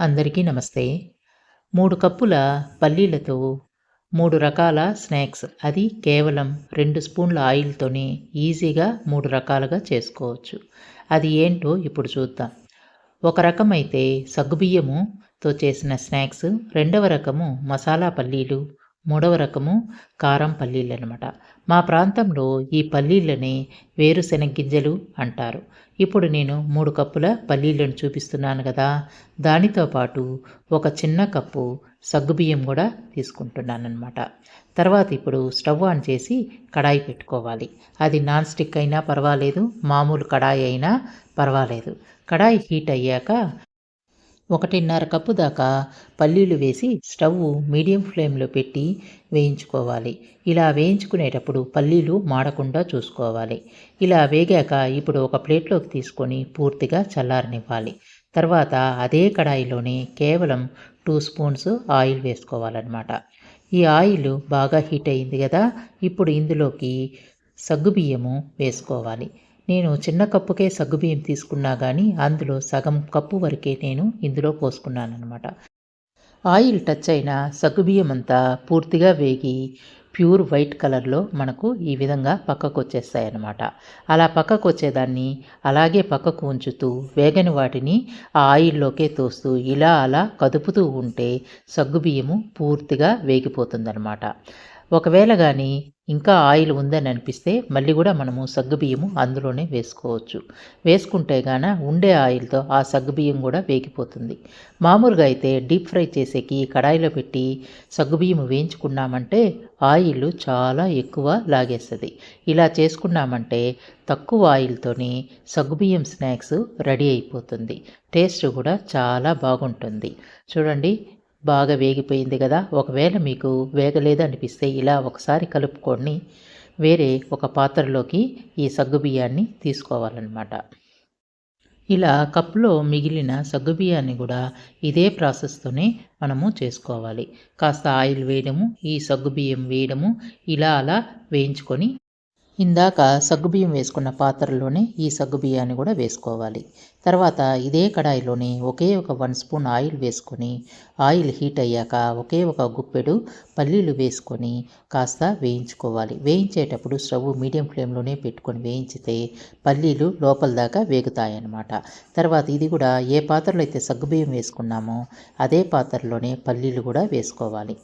అందరికీ నమస్తే. మూడు కప్పుల పల్లీలతో మూడు రకాల స్నాక్స్. అది కేవలం రెండు స్పూన్ల ఆయిల్తోనే ఈజీగా మూడు రకాలుగా చేసుకోవచ్చు. అది ఏంటో ఇప్పుడు చూద్దాం. ఒక రకం అయితే సగ్గుబియ్యముతో చేసిన స్నాక్స్. రెండవ రకము మసాలా పల్లీలు. మూడవ రకము కారం పల్లీలు అనమాట మా ప్రాంతంలో ఈ పల్లీలని వేరుశెనగ గింజలు అంటారు. ఇప్పుడు నేను మూడు కప్పుల పల్లీలను చూపిస్తున్నాను కదా దానితో పాటు ఒక చిన్న కప్పు సగ్గుబియ్యం కూడా తీసుకుంటున్నాను అనమాట తర్వాత ఇప్పుడు స్టవ్ ఆన్ చేసి కడాయి పెట్టుకోవాలి. అది నాన్ స్టిక్ అయినా పర్వాలేదు మామూలు కడాయి అయినా పర్వాలేదు. కడాయి హీట్ అయ్యాక ఒకటిన్నర కప్పు దాకా పల్లీలు వేసి స్టవ్ మీడియం ఫ్లేమ్లో పెట్టి వేయించుకోవాలి. ఇలా వేయించుకునేటప్పుడు పల్లీలు మాడకుండా చూసుకోవాలి. ఇలా వేగాక ఇప్పుడు ఒక ప్లేట్లోకి తీసుకొని పూర్తిగా చల్లారనివ్వాలి. తర్వాత అదే కడాయిలోనే కేవలం టూ స్పూన్స్ ఆయిల్ వేసుకోవాలన్నమాట. ఈ ఆయిల్ బాగా హీట్ అయింది కదా ఇప్పుడు ఇందులోకి సగ్గుబియ్యము వేసుకోవాలి. నేను చిన్న కప్పుకే సగ్గుబియ్యం తీసుకున్నా కానీ అందులో సగం కప్పు వరకే నేను ఇందులో పోసుకున్నాను అనమాట ఆయిల్ టచ్ అయిన సగ్గుబియ్యం అంతా పూర్తిగా వేగి ప్యూర్ వైట్ కలర్లో మనకు ఈ విధంగా పక్కకు వచ్చేస్తాయి అన్నమాట అలా పక్కకు వచ్చేదాన్ని అలాగే పక్కకు ఉంచుతూ వేగని వాటిని ఆ ఆయిల్లోకే తోస్తూ ఇలా అలా కదుపుతూ ఉంటే సగ్గుబియ్యము పూర్తిగా వేగిపోతుందన్నమాట. ఒకవేళ కానీ ఇంకా ఆయిల్ ఉందని అనిపిస్తే మళ్ళీ కూడా మనము సగ్గుబియ్యము అందులోనే వేసుకోవచ్చు. వేసుకుంటే గాన ఉండే ఆయిల్తో ఆ సగ్గుబియ్యం కూడా వేగిపోతుంది. మామూలుగా అయితే డీప్ ఫ్రై చేసేకి కడాయిలో పెట్టి సగ్గుబియ్యం వేయించుకున్నామంటే ఆయిల్ చాలా ఎక్కువ లాగేస్తుంది. ఇలా చేసుకున్నామంటే తక్కువ ఆయిల్తోని సగ్గుబియ్యం స్నాక్స్ రెడీ అయిపోతుంది. టేస్ట్ కూడా చాలా బాగుంటుంది. చూడండి బాగా వేగిపోయింది కదా ఒకవేళ మీకు వేగలేదు అనిపిస్తే ఇలా ఒకసారి కలుపుకొని వేరే ఒక పాత్రలోకి ఈ సగ్గుబియ్యాన్ని తీసుకోవాలన్నమాట. ఇలా కప్పులో మిగిలిన సగ్గుబియ్యాన్ని కూడా ఇదే ప్రాసెస్తోనే మనము చేసుకోవాలి. కాస్త ఆయిల్ వేయడము ఈ సగ్గుబియ్యం వేయడము ఇలా అలా వేయించుకొని ఇందాక సగ్గుబియ్యం వేసుకున్న పాత్రలోనే ఈ సగ్గుబియ్యాన్ని కూడా వేసుకోవాలి. తర్వాత ఇదే కడాయిలోనే ఒకే ఒక వన్ స్పూన్ ఆయిల్ వేసుకొని ఆయిల్ హీట్ అయ్యాక ఒకే ఒక గుప్పెడు పల్లీలు వేసుకొని కాస్త వేయించుకోవాలి. వేయించేటప్పుడు స్టవ్ మీడియం ఫ్లేమ్లోనే పెట్టుకొని వేయించితే పల్లీలు లోపల దాకా వేగుతాయన్నమాట. తర్వాత ఇది కూడా ఏ పాత్రలో అయితే సగ్గుబియ్యం వేసుకున్నామో అదే పాత్రలోనే పల్లీలు కూడా వేసుకోవాలి.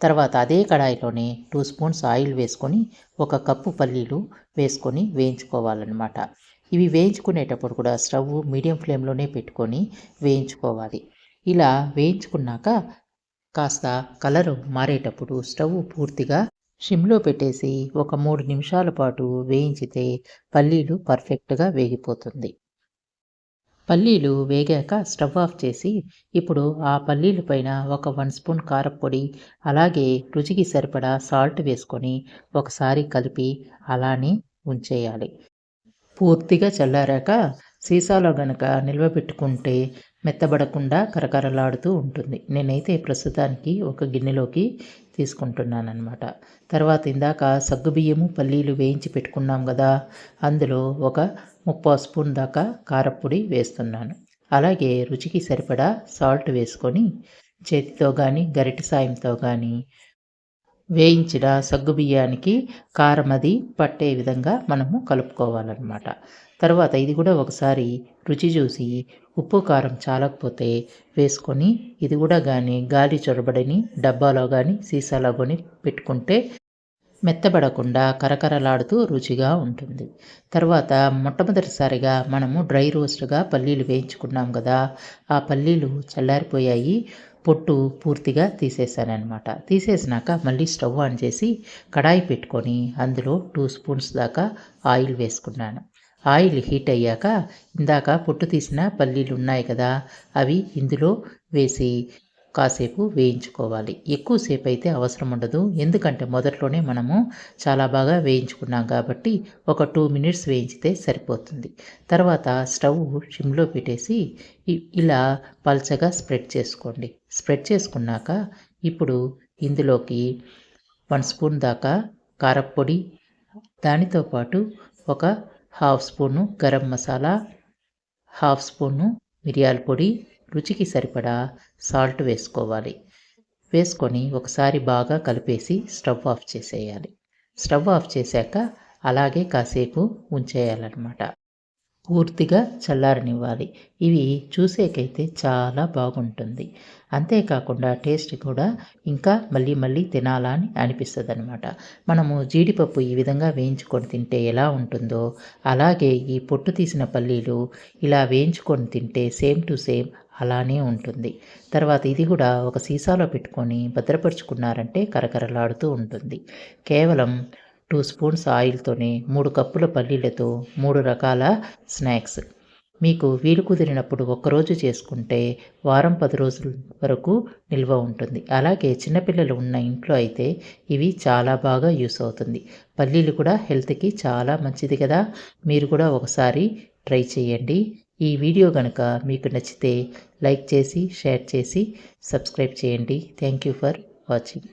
తర్వాత అదే కడాయిలోనే టూ స్పూన్స్ ఆయిల్ వేసుకొని ఒక కప్పు పల్లీలు వేసుకొని వేయించుకోవాలన్నమాట. ఇవి వేయించుకునేటప్పుడు కూడా స్టవ్ మీడియం ఫ్లేమ్లోనే పెట్టుకొని వేయించుకోవాలి. ఇలా వేయించుకున్నాక కాస్త కలరు మారేటప్పుడు స్టవ్ పూర్తిగా షిమ్లో పెట్టేసి ఒక మూడు నిమిషాల పాటు వేయించితే పల్లీలు పర్ఫెక్ట్గా వేగిపోతుంది. పల్లీలు వేగాక స్టవ్ ఆఫ్ చేసి ఇప్పుడు ఆ పల్లీల పైన ఒక వన్ స్పూన్ కారపొడి అలాగే రుచికి సరిపడా సాల్ట్ వేసుకొని ఒకసారి కలిపి అలానే ఉంచేయాలి. పూర్తిగా చల్లారాక సీసాలో గనక నిల్వ పెట్టుకుంటే మెత్తబడకుండా కరకరలాడుతూ ఉంటుంది. నేనైతే ప్రస్తుతానికి ఒక గిన్నెలోకి తీసుకుంటున్నానమాట తర్వాత ఇందాక సగ్గుబియ్యము పల్లీలు వేయించి పెట్టుకున్నాం కదా అందులో ఒక ముప్పై స్పూన్ దాకా కారపొడి వేస్తున్నాను. అలాగే రుచికి సరిపడా సాల్ట్ వేసుకొని చేతితో కానీ గరిటె సాయంతో కానీ వేయించిన సగ్గుబియ్యానికి కారం అది పట్టే విధంగా మనము కలుపుకోవాలన్నమాట. తర్వాత ఇది కూడా ఒకసారి రుచి చూసి ఉప్పు కారం చాలకపోతే వేసుకొని ఇది కూడా కానీ గాలి చొరబడిని డబ్బాలో కానీ సీసాలో కానీ పెట్టుకుంటే మెత్తబడకుండా కరకరలాడుతూ రుచిగా ఉంటుంది. తర్వాత మొట్టమొదటిసారిగా మనము డ్రై రోస్ట్గా పల్లీలు వేయించుకున్నాం కదా ఆ పల్లీలు చల్లారిపోయాయి. పొట్టు పూర్తిగా తీసేసానమాట తీసేసినాక మళ్ళీ స్టవ్ ఆన్ చేసి కడాయి పెట్టుకొని అందులో టూ స్పూన్స్ దాకా ఆయిల్ వేసుకున్నాను. ఆయిల్ హీట్ అయ్యాక ఇందాక పొట్టు తీసిన పల్లీలు ఉన్నాయి కదా అవి ఇందులో వేసి కాసేపు వేయించుకోవాలి. ఎక్కువసేపు అయితే అవసరం ఉండదు. ఎందుకంటే మొదట్లోనే మనము చాలా బాగా వేయించుకున్నాం కాబట్టి ఒక టూ మినిట్స్ వేయించితే సరిపోతుంది. తర్వాత స్టవ్ షిమ్లో పెట్టేసి ఇలా పల్చగా స్ప్రెడ్ చేసుకోండి. స్ప్రెడ్ చేసుకున్నాక ఇప్పుడు ఇందులోకి వన్ స్పూన్ దాకా కారప్పొడి దానితో పాటు ఒక half spoon garam masala half spoon మిరియాల పొడి. రుచికి సరిపడా సాల్ట్ వేసుకోవాలి. వేసుకొని ఒకసారి బాగా కలిపేసి స్టవ్ ఆఫ్ చేసేయాలి. స్టవ్ ఆఫ్ చేశాక అలాగే కాసేపు ఉంచేయాలన్నమాట. పూర్తిగా చల్లారనివ్వాలి. ఇవి చూసేకైతే చాలా బాగుంటుంది. అంతేకాకుండా టేస్ట్ కూడా ఇంకా మళ్ళీ మళ్ళీ తినాలా అని అనిపిస్తుంది అనమాట మనము జీడిపప్పు ఈ విధంగా వేయించుకొని తింటే ఎలా ఉంటుందో అలాగే ఈ పొట్టు తీసిన పల్లీలు ఇలా వేయించుకొని తింటే సేమ్ టు సేమ్ అలానే ఉంటుంది. తర్వాత ఇది కూడా ఒక సీసాలో పెట్టుకొని భద్రపరుచుకున్నారంటే కరకరలాడుతూ ఉంటుంది. కేవలం టూ స్పూన్స్ ఆయిల్తోనే మూడు కప్పుల పల్లీలతో మూడు రకాల స్నాక్స్. మీకు వీలు కుదిరినప్పుడు ఒక్కరోజు చేసుకుంటే వారం పది రోజుల వరకు నిల్వ ఉంటుంది. అలాగే చిన్నపిల్లలు ఉన్న ఇంట్లో అయితే ఇవి చాలా బాగా యూస్ అవుతుంది. పల్లీలు కూడా హెల్త్కి చాలా మంచిది కదా. మీరు కూడా ఒకసారి ట్రై చేయండి. ఈ వీడియో కనుక మీకు నచ్చితే లైక్ చేసి షేర్ చేసి సబ్స్క్రైబ్ చేయండి. Thank you for watching.